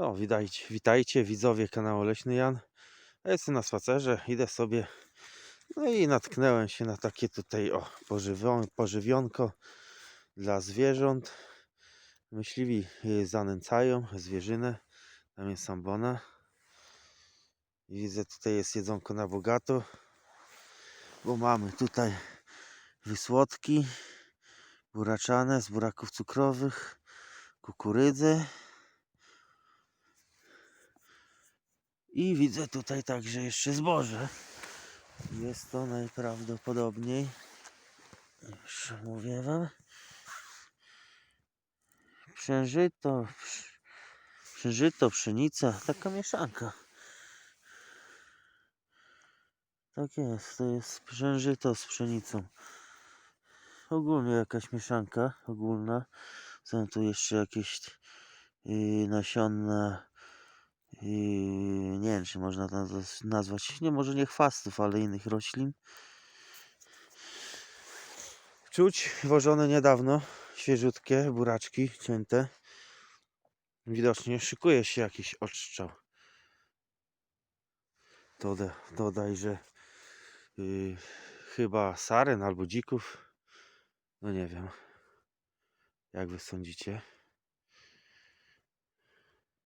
O, witajcie, witajcie widzowie kanału Leśny Jan. Ja jestem na spacerze, idę sobie. No i natknąłem się na takie tutaj o, pożywion, pożywionko dla zwierząt. Myśliwi je zanęcają zwierzynę. Tam jest sambona. Widzę tutaj jest jedzonko na bogato. Bo mamy tutaj wysłodki buraczane z buraków cukrowych, kukurydzę. I widzę tutaj także jeszcze zboże. Jest to najprawdopodobniej, już mówię wam, przężyto, przężyto, pszenica, taka mieszanka. Tak jest, to jest przężyto z pszenicą. Ogólnie jakaś mieszanka ogólna. Są tu jeszcze jakieś yy, nasionna Yy, nie wiem, czy można to naz- nazwać, nie może nie chwastów, ale innych roślin. Czuć wożone niedawno, świeżutkie buraczki cięte. Widocznie szykuje się jakiś odstrzał. To da- dodajże yy, chyba saren albo dzików. No nie wiem. Jak wy sądzicie?